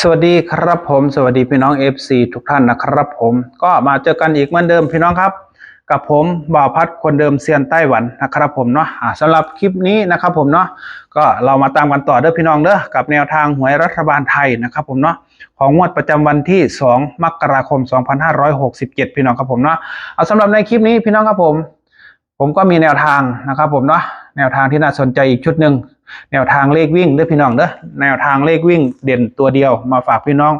สวัสดีครับผมสวัสดีพี่น้อง FC ทุกท่านนะครับผมก็มาเจอกันอีกเหมือนเดิมพี่น้องครับ กับผมบ่าวพัดคนเดิมเซียนไต้หวันนะครับผมเนาะอ่าสำหรับคลิปนี้นะครับผมเนาะก็เรามาตามกันต่อเด้อพี่น้องเด้อกับแนวทางหวยรัฐบาลไทยนะครับผมเนาะของงวดประจำวันที่ 2 มกราคม 2567 พี่น้องครับผมเนาะเอาสำหรับในคลิปนี้พี่น้องครับผม ผมก็มีแนวทางนะครับผมเนาะแนวทางที่น่าสนใจอีกชุดหนึ่ง แนวทางเลขวิ่งเด้อพี่น้องเด้อแนวทางเลขวิ่งเด่นตัวเดียวมาฝากพี่น้อง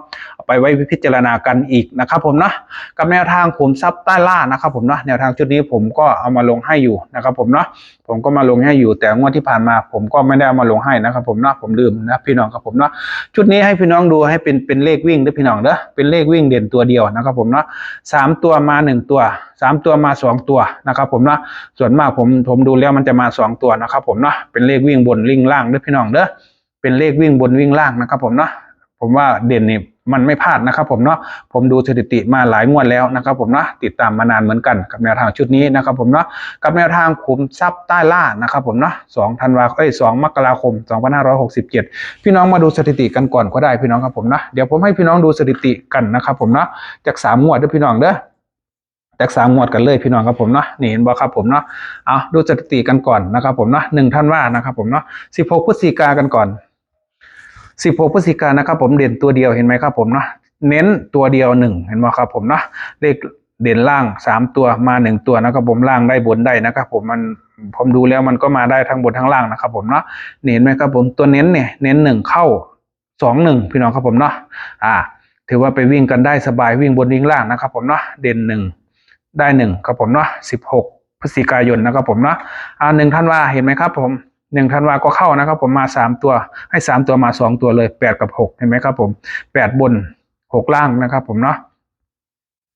ไปไว้พิจารณากันอีกนะครับผมเนาะกับแนวทางขุมทรัพย์ใต้ล่านะครับผมเนาะแนวทางชุดนี้ผมก็เอามาลงให้อยู่นะครับผมเนาะผมก็มาลงให้อยู่แต่งวดที่ผ่านมา ผมก็ไม่ได้เอามาลงให้นะครับผมเนาะผมลืมนะพี่น้องครับผมเนาะชุดนี้ให้พี่น้องดูให้เป็นเป็นเลขวิ่งด้อพี่น้องเด้อเป็นเลขวิ่งเด่นตัวเดียวนะครับผมเนาะสามตัวมาหนึ่งตัวสามตัวมาสองตัวนะครับผมเนาะส่วนมากผมผมดูแล้วมันจะมาสองตัวนะครับผมเนาะเป็นเลขวิ่งบนวิ่งล่างด้อพี่น้องเด้อเป็นเลขวิ่งบนวิ่งล่างนะครับผมเนาะ ผมว่าเด่นนี่มันไม่พลาดนะครับผมเนาะผมดูสถิติมาหลายงวดแล้วนะครับผมเนาะติดตามมานานเหมือนกันกับแนวทางชุดนี้นะครับผมเนาะกับแนวทางขุมทรัพย์ใต้ล่านะครับผมเนาะสองธันวาคมเอ้ยสองมกราคมสองพันห้าร้อยหกสิบเจ็ดพี่น้องมาดูสถิติกันก่อนก็ได้พี่น้องครับผมนะเดี๋ยวผมให้พี่น้องดูสถิติกันนะครับผมเนาะจากสามงวดเด้อพี่น้องเด้อแตกสามงวดกันเลยพี่น้องครับผมเนาะนี่เห็นบ่ครับผมเนาะเอาดูสถิติกันก่อนนะครับผมเนาะหนึ่งท่านว่านะครับผมเนาะสิบหกพฤศจิกากันก่อน สิบหกพฤศจิกานะครับผมเด่นตัวเดียวเห็นไหมครับผมเนาะเน้นตัวเดียวหนึ่งเห็นไหมครับผมเนาะเลขเด่นล่างสามตัวมาหนึ่งตัวนะครับผมล่างได้บนได้นะครับผมมันผมดูแล้วมันก็มาได้ทั้งบนทั้งล่างนะครับผมเนาะเห็นไหมครับผมตัวเน้นเนี่ยเน้นหนึ่งเข้าสองหนึ่งพี่น้องครับผมเนาะอ่า ถือว่าไปวิ่งกันได้สบายวิ่งบนวิ่งล่างนะครับผมเนาะเด่นหนึ่งได้หนึ่งครับผมเนาะสิบหกพฤศจิกายนนะครับผมเนาะอ่าหนึ่งท่านว่าเห็นไหมครับผม หนึ่งท่านวาก็เข้านะครับ ผมมาสามตัวให้สามตัวมาสองตัวเลยแปดกับหกเห็นไหมครับ ผมแปดบนหกล่างนะครับ ผมเนาะ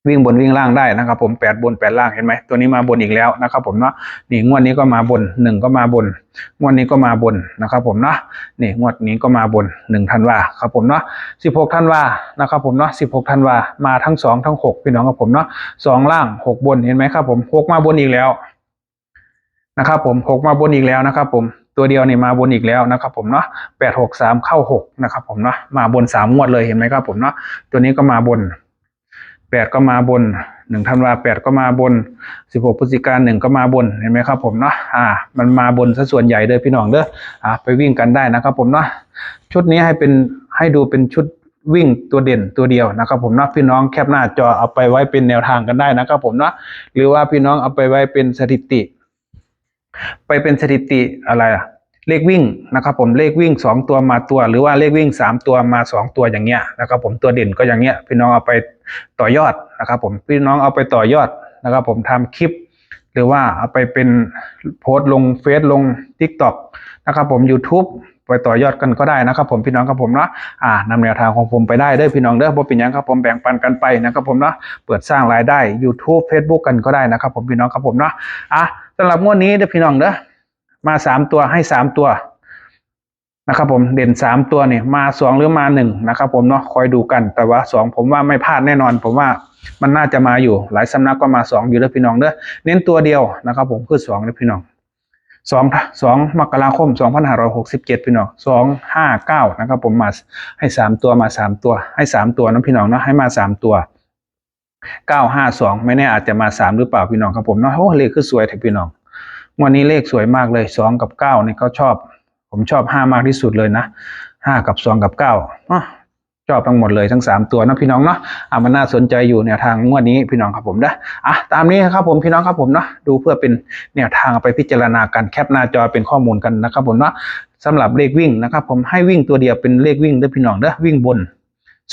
วิ่งบนวิ่งล่างได้นะครับ ผมแปดบนแปดล่างเห็นไหมตัวนี้มาบนอีกแล้วนะครับ ผมเนาะนี่งวดนี้ก็มาบนหนึ่งก็มาบนงวดนี้ก็มาบนนะครับ ผมเนาะนี่งวดนี้ก็มาบนหนึ่งธันวาครับผมเนาะสิบหกธันวานะครับผมเนาะสิบหกธันวามาทั้งสองทั้งหกพี่น้องครับผมเนาะสองล่างหกบนเห็นไหมครับ ผมหกมาบนอีกแล้วนะครับผมหกมาบนอีกแล้วนะครับ ผม ตัวเดียวนี่มาบนอีกแล้วนะครับผมเนาะแปดหกสามเข้าหกนะครับผมเนาะมาบนสามงวดเลยเห็นไหมครับผมเนาะตัวนี้ก็มาบนแปดก็มาบนหนึ่งธันวาแปดก็มาบนสิบหกพฤศจิกาหนึ่งก็มาบนเห็นไหมครับผมเนาะอ่า มันมาบนซะส่วนใหญ่เลยพี่น้องเด้ออ่าไปวิ่งกันได้นะครับผมเนาะชุดนี้ให้เป็นให้ดูเป็นชุดวิ่งตัวเด่นตัวเดียวนะครับผมเนาะพี่น้องแคปหน้าจอเอาไปไว้เป็นแนวทางกันได้นะครับผมเนาะหรือว่าพี่น้องเอาไปไว้เป็นสถิติ ไปเป็นสถิติอะไรอะเลขวิ่งนะครับผมเลขวิ่งสองตัวมาตัว หรือว่าเลขวิ่งสามตัวมาสองตัวอย่างเงี้ยนะครับผมตัวเด่นก็อย่างเงี้ยพี่น้องเอาไปต่อยอดนะครับผมพี่น้องเอาไปต่อยอดนะครับผมทำคลิป หรือว่าเอาไปเป็นโพสต์ลงเฟซลง t ิ k t o k นะครับผม YouTube ไปต่อยอดกันก็ได้นะครับผมพี่น้องครับผมเนาะอ่านำแนวทางของผมไปได้เด้อพี่น้องเด้อบ่เป็นยังครับผมแบ่งปันกันไปนะครับผมเนาะเปิดสร้างรายได้ YouTube Facebook กันก็ได้นะครับผมพี่น้องครับผมเนาะอะ สำหรับงวดนี้เด้อพี่น้องเด้อมาสามตัวให้สามตัวนะครับผมเด่นสามตัวเนี่ยมาสองหรือมาหนึ่งนะครับผมเนาะคอยดูกันแต่ว่าสองผมว่าไม่พลาดแน่นอน ผมว่ามันน่าจะมาอยู่ หลายสำนักก็มาสองอยู่เด้อพี่น้องเด้อเน้นตัวเดียวนะครับ ผมคือสองเด้อพี่น้องสองสองมกราคมสองพันห้าร้อยหกสิบเจ็ดพี่น้องสองห้าเก้านะครับผมมาให้สามตัวมาสามตัว ให้สามตัวนะพี่น้องเนาะให้มาสามตัว เก้าห้าสองไม่แน่อาจจะมาสามหรือเปล่าพี่น้องครับผมเนาะโอ้เลขคือสวยแท้พี่น้องวันนี้เลขสวยมากเลยสองกับเก้านี่เขาชอบ ผมชอบห้ามากที่สุดเลยนะห้ากับสองกับเก้าะชอบทั้งหมดเลยทั้งสามตัวนะพี่น้องเนาะอะมันน่าสนใจอยู่แนวทางงวดนี้พี่น้องครับผมนะอะตามนี้ครับผมพี่น้องครับผมเนาะดูเพื่อเป็นแนวทางไปพิจารณากันแคปหน้าจอเป็นข้อมูลกันนะครับผมว่าะสำหรับเลขวิ่งนะครับผมให้วิ่งตัวเดียวเป็นเลขวิ่งเด้อพี่น้องเด้อวิ่งบน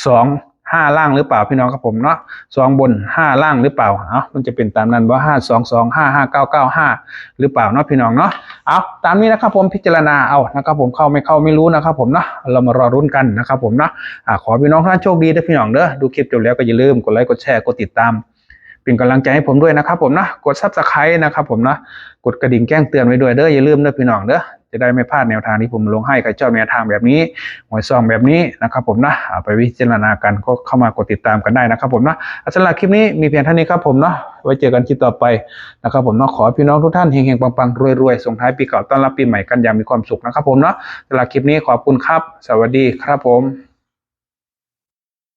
สอง ห้าล่างหรือเปล่าพี่น้องครับผมเนาะสองบนห้าล่างหรือเปล่าเอ้ามันจะเป็นตามนั้นว่าห้าสองสองห้าห้าเก้าเก้าห้าหรือเปล่าเนาะพี่น้องเนาะเอาตามนี้นะครับผมพิจารณาเอานะครับผมเข้าไม่เข้าไม่รู้นะครับผมเนาะเรามารอรุ้นกันนะครับผมเนาะอ่าขอพี่น้องท่านโชคดีด้อพี่น้องเด้อดูคลิปจบแล้วก็อย่าลืมกดไลค์กดแชร์กดติดตามเป็นกำลังใจให้ผมด้วยนะครับผมนะกดซับสไครต์นะครับผมนะกดกระดิ่งแจ้งเตือนไว้ด้วยเด้ออย่าลืมเด้อพี่น้องเด้อ จะได้ไม่พลาดแนวทางที่ผมลงให้ใครชอบแนวทางแบบนี้หวยซองแบบนี้นะครับผมนะไปวิจารณากันก็เข้ามากดติดตามกันได้นะครับผมนะอะสำหรับคลิปนี้มีเพียงเท่านี้ครับผมเนาะไว้เจอกันคลิปต่อไปนะครับผมเนาะขอพี่น้องทุกท่านเฮงๆปังๆรวยๆส่งท้ายปีเก่าต้อนรับปีใหม่กันอย่างมีความสุขนะครับผมเนาะสำหรับคลิปนี้ขอบคุณครับ สวัสดีครับผม